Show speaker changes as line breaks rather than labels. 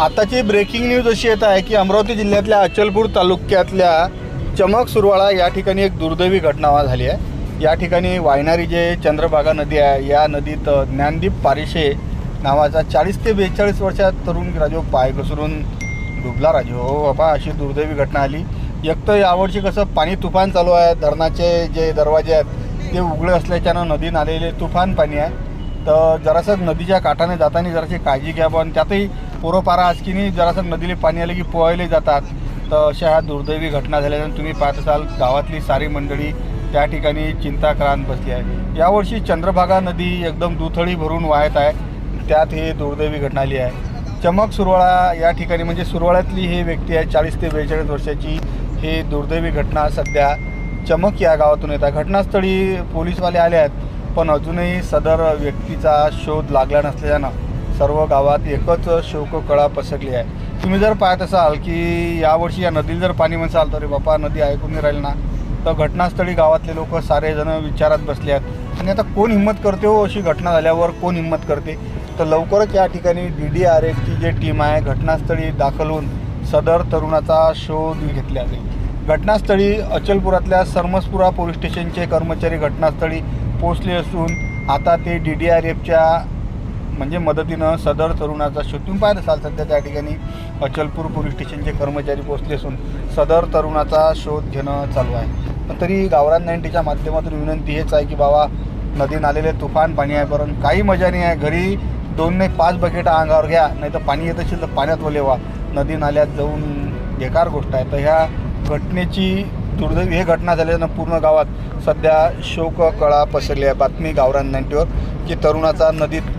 आताची breaking news अशी येत आहे की अमरावती जिल्ह्यातल्या अचलपूर तालुक्यातल्या चमक सुरवाळा या ठिकाणी एक दुर्दैवी घटना झाली आहे. या ठिकाणी वाहणारी जे चंद्रभागा नदी आहे या नदीत ज्ञानदीप पारिशे नावाचा चाळीस ते बेचाळीस वर्षात तरुण राजो पाय घसरून डुबला. राजो हो बाबा अशी दुर्दैवी घटना आली. एक तर यावर्षी कसं पाणी तुफान चालू आहे धरणाचे जे दरवाजे आहेत ते उघडे असल्याच्यानं नदी नालेले तुफान पाणी आहे. तर जरासं नदीच्या काठाने जाताना जराशी काळजी घ्या पण त्यातही पोरोपारा आजकीनी जरासं नदीला पाणी आले की पोहायले जातात. तर अशा ह्या दुर्दैवी घटना झाल्यानं तुम्ही पाहत असाल गावातली सारी मंडळी त्या ठिकाणी चिंताक्रांत बसली आहे. यावर्षी चंद्रभागा नदी एकदम दुथळी भरून वाहत आहे. त्यात ही दुर्दैवी घटना आली आहे. चमक सुरवाळा या ठिकाणी म्हणजे सुरवाळ्यातली ही व्यक्ती आहे चाळीस ते बेचाळीस वर्षाची ही दुर्दैवी घटना सध्या चमक या गावातून येत आहे. घटनास्थळी पोलीसवाले आले आहेत पण अजूनही सदर व्यक्तीचा शोध लागला नसल्यानं. सर्व गावात एकच शोककळा पसरली आहे. तुम्ही जर पाहत असाल की यावर्षी या नदीला जर पाणी म्हणसाल तर बापा नदी ऐकून नाही राहील ना. तर घटनास्थळी गावातले लोक सारेजण विचारात बसले आहेत. आणि आता कोण हिंमत करते हो अशी घटना झाल्यावर कोण हिंमत करते? तर लवकरच या ठिकाणी डी डी आर एफची जे टीम आहे घटनास्थळी दाखल होऊन सदर तरुणाचा शोध घेतला जाईल घटनास्थळी अचलपुरातल्या सरमसपुरा पोलीस स्टेशनचे कर्मचारी घटनास्थळी पोहोचले असून आता ते डी डी आर एफच्या म्हणजे मदतीनं सदर तरुणाचा शूटिंग पाहत असाल सध्या त्या ठिकाणी अचलपूर पोलीस स्टेशनचे कर्मचारी पोहोचले असून सदर तरुणाचा शोध घेणं चालू आहे. पण तरी गावरान नाईन्टीच्या माध्यमातून विनंती हेच आहे की बाबा नदी नालेले तुफान पाणी आहे परंतु काही मजा नाही आहे. घरी दोन नाही पाच बकेट अंगावर घ्या नाही तर पाणी येत असेल तर पाण्यात वलेवा नदी नाल्यात जाऊन बेकार गोष्ट आहे. तर ह्या घटनेची दुर्दैवी हे घटना झाल्यानं पूर्ण गावात सध्या शोककळा पसरली आहे. बातमी गावरान नाईन्टीवर की तरुणाचा नदीत